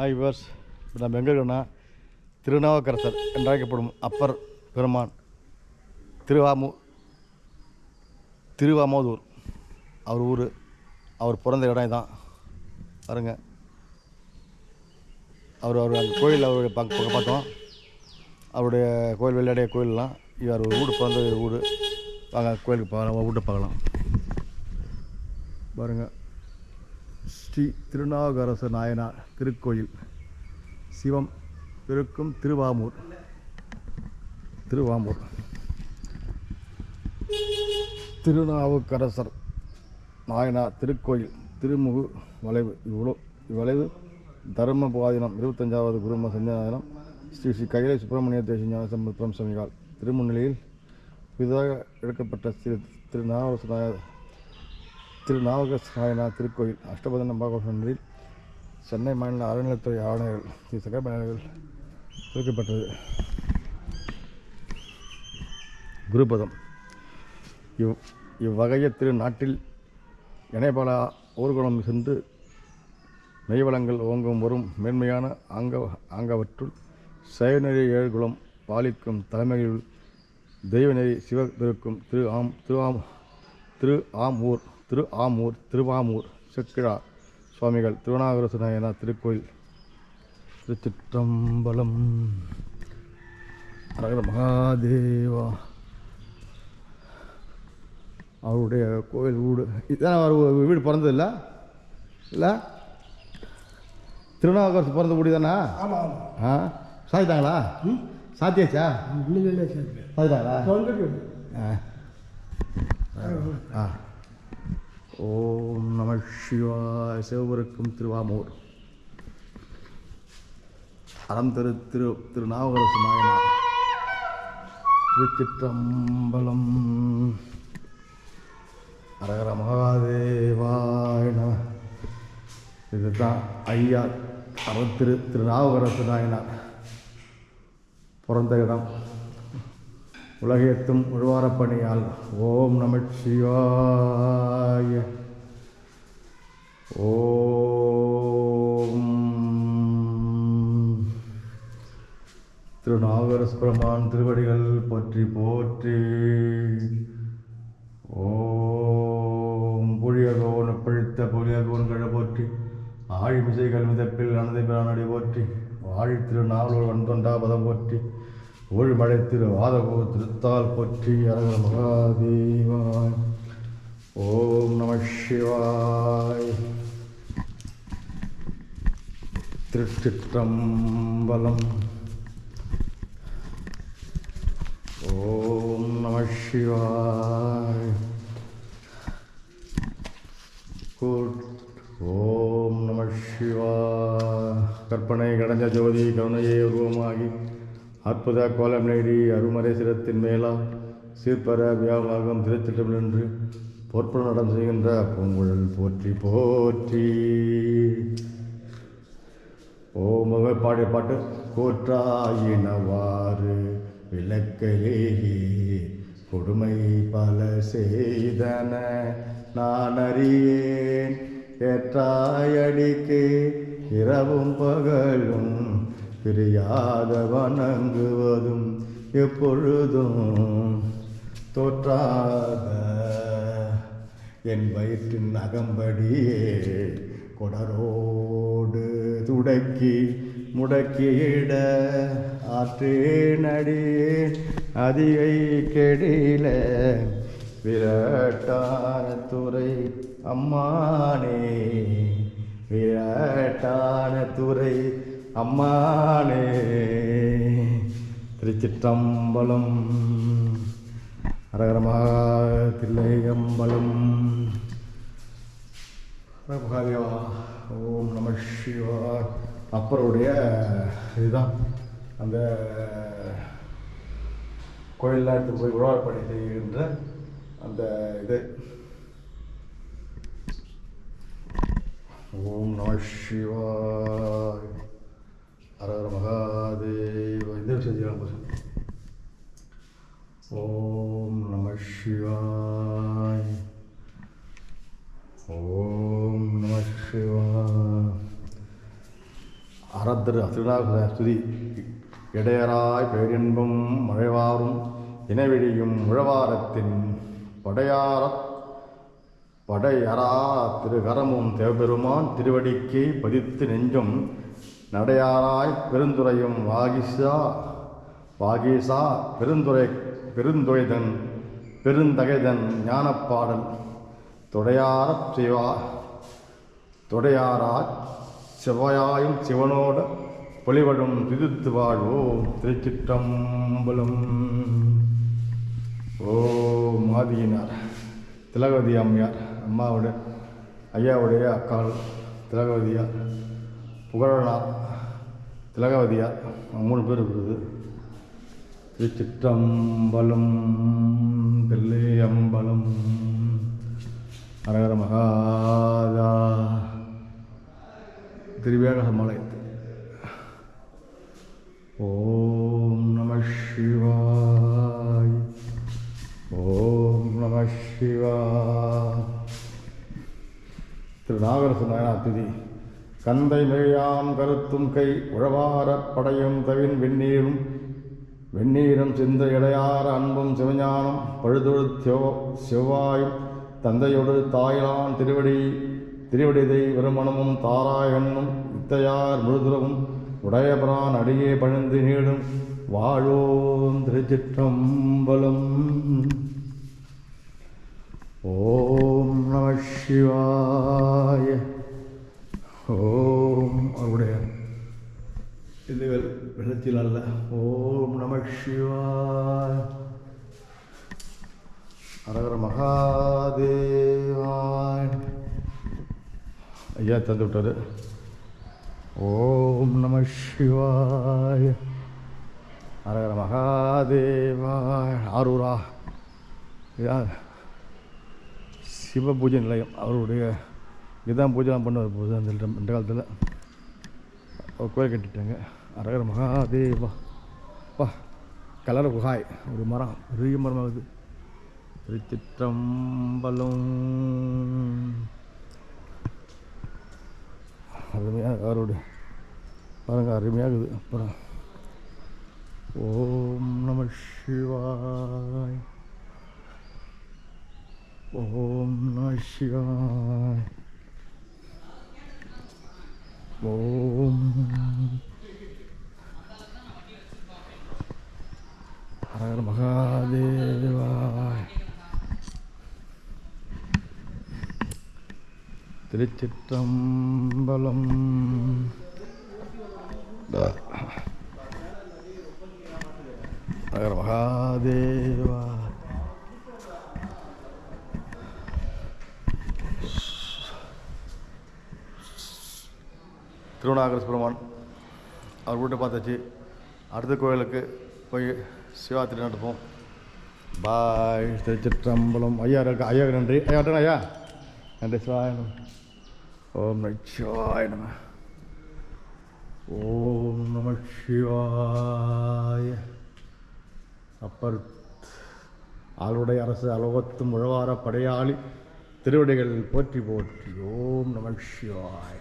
Hi viewers இப்போ நம்ம எங்கே இருக்கோம்னா திருநாவுக்கரசர் என்றழைக்கப்படும் அப்பர் பெருமான் திருவாமூ திருவாமோதூர். அவர் ஊர் அவர் பிறந்த இடம் தான் பாருங்க. அவர் அவர் அந்த கோயில் அவருடைய பங்கு பக்கம் பார்த்தோம். அவருடைய கோயில் விளையாடிய கோயிலெலாம் இவர் அவர் வீடு பிறந்த ஊர். வாங்க கோயிலுக்கு பார்க்கலாம் வீட்டை பார்க்கலாம். பாருங்கள் ஸ்ரீ திருநாவுக்கரசு நாயனார் திருக்கோயில் சிவம் இருக்கும் திருவாமூர். திருவாமூர். திருநாவுக்கரசர் நாயனார் திருக்கோயில் திருமுகு வளைவு. இவ்வளோ இவ்வளைவு தர்மபாதினம் இருபத்தஞ்சாவது குரும சஞ்சானம் ஸ்ரீ ஸ்ரீ கைலை சுப்பிரமணிய தேசிய ஞானசம்பரம் சுவாமிகள் திருமுன்னிலையில் புதிதாக எடுக்கப்பட்ட திரு திருநாவுக்கரசு நாயர் திரு நாவகநாயனார் திருக்கோயில் அஷ்டபதன பாகவனில் சென்னை மாநில அறநிலைத்துறை ஆணையர்கள் திரு சகபயணர்கள் குருபதம். இவ் இவ்வகைய திரு நாட்டில் இணைபல ஊர்குளம் சென்று மெய்வளங்கள் ஓங்கும் வரும் மேன்மையான ஆங்க ஆங்கவற்றுள் செயநெறி ஏழ்குளம் பாலிக்கும் தலைமையில் தெய்வநெறி சிவபெருக்கும் திரு ஆம் திரு ஆம் திரு ஆம் ஊர். திரு ஆமூர் திருவாமூர் செக்கிழா சுவாமிகள் திருவண்ணாகரசு நாயனார் திருக்கோயில். திருச்சிற்றம்பலம். மகாதேவா. அவருடைய கோயில் வீடு இதுதான் அவர் வீடு பிறந்தது இல்லை? இல்லை? திருநாவுக்கரசு பிறந்த வீடு தானே? ஆ? சாதித்தாங்களா சாத்தியாச்சா? வந்துட்டு ஆ. ஆ. ஓம் நம சிவாய சிவபுருக்கும் திருவாமூர். அறம் திரு திரு திருநாவுக்கரசு நாயனார் திருச்சிற்றம்பலம். அரகர மகாதேவாய இதுதான் ஐயா அறம் திரு திருநாவுக்கரசு நாயனார் பிறந்த இடம். உலகேத்தும் உழுவாரப்பணியால் ஓம் நம சுப்பிரமான் திருவடிகள் போற்றி போற்றி. ஓம் புழியகோன் பிழித்த புலியகோன் கிழ போற்றி. ஆழிமிசைகள் மிதப்பில் அனதை பிரானடி போற்றி. வாழித்திரு திருநாவலூர் வன்தொண்டா பதம் போற்றி. ஊழ்மழை திரு வாதகோ திருத்தால் போற்றி. அரகர மகாதேவாய். ஓம் நம சிவாய். திருச்சிற்றம்பலம். ஓம் நம ஓம் நம சிவா கற்பனை கடந்த ஜோதி கருணையே உருவமாகி அற்புத கோலம் நேடி அருமறை சிரத்தின் மேலா சீர்பர வியாபாரம் திருத்திட்டம் நின்று பொற்பு நடம் செய்கின்ற பூங்குழல் போற்றி போற்றி. ஓம் பாடிய பாட்டு கோற்றாயினவாறு விளக்கையே கொடுமை பல செய்தன நான் அறியேன். ஏற்றாயடிக்கு இரவும் பகலும் பிரியாத வணங்குவதும் எப்பொழுதும் தோற்றாத. என் வயிற்றின் அகம்படியே கொடரோடு துடக்கி முடக்கியிட ஆற்றேனடி அதிகை கெடில விரட்டான துறை அம்மானே. விரட்டான துறை அம்மானே. திருச்சிற்றம்பலம் அரகரமாக தில்லையம்பலம் மகாதேவா ஓம் நம சிவா அப்பருடைய இதுதான். அந்த கோயிலில் எடுத்து போய் உழவார்பணி செய்கின்ற அந்த இது. ஓம் நம சிவாய். அரகர மகாதேவ. இந்த விஷயம் ஓம் நம சிவாய். ஓம் நம சிவாய். அறத்திரு திருநாகுல ஸ்துதி இடையராய் பேரின்பும் மழைவாரும் இனவெளியும் முழவாரத்தின் படையார படையரா திருகரமும் தேவபெருமான் திருவடிக்கே பதித்து நெஞ்சும் நடையாராய் பெருந்துரையும் வாகிசா வாகீசா பெருந்துரை பெருந்துரைதன் பெருந்தகைதன் ஞானப்பாடல். தொடையாரச் சிவா தொடையாரா செவ்வாயும் சிவனோட பொலிவடும் திதித்து வாழ்வோம் திருச்சிற்றம்பலம். ஓ மாதியினார் திலகவதி அம்மையார் அம்மாவுடைய ஐயாவுடைய அக்காள் திலகவதியார் புகழனார் திலகவதியார் மூணு பேர் இருக்குது. திருச்சிற்றம்பலம் தில்லையம்பலம் ஹரஹர மகாதா. திருவேகமலை. ஓம் நம சிவாய் ஓம் நம சிவாய் திரு நாகரசு திதி கந்தை மெழியாம் கருத்தும் கை உழவாரப் படையும் தவின் வெந்நீரும் வெந்நீரும் சிந்த இடையார அன்பும் சிவஞானம் பழுதொழு செவ செவ்வாயும் தந்தையொடு தாயிலான் திருவடி திருவடிதை விருமணமும் தாராயண்ணும் இத்தையார் முழுதுறவும் உடையபிரான் அடியே பணிந்து நீடும் வாழோம் திருச்சிற்றம்பலம். ஓம் நம சிவாய. ஓம் அவருடைய இதுகள் வெள்ளத்தில் அல்ல. ஓம் நம சிவாய. அரகர மகாதேவாய். ஐயா தந்து விட்டாரு. ஓம் நம சிவாய. அரகர மகாதேவா ஆரூரா. சிவ பூஜை நிலையம். அவருடைய இதுதான் பூஜைலாம் பண்ணுவார் போது அந்த இந்த- காலத்தில். கோயில் கட்டிட்டாங்க. அரகர மகாதேவா. பா கலர் குகாய். ஒரு மரம் பெரிய மரமாகுது. திருச்சிற்றம்பலம். அருமையாக அவருடைய பாருங்க அருமையாகுது அப்புறம் ஓம் நம சிவாய். ஓம் நம சிவாய். ஓம் ஹர மகாதேவாய் திருச்சிற்றம்பலம். ஹர மகாதேவா. திருவண்ணாகர சுப்பிரமன் அவர் வீட்டை பார்த்தாச்சு. அடுத்த கோயிலுக்கு போய் சிவாத்திரி நடப்போம் பாய் திருச்சிற்றம்பலம். ஐயா இருக்கு. ஐயா நன்றி. ஐயா ஐயா. நன்றி சிவாய நம ஓம் நம சிவாய நம ஓம் நம சிவாய அப்பர் ஆளுடைய அரசு அலோகத்தும் உழவார படையாளி திருவடிகள் போற்றி போற்றி ஓம் நம சிவாய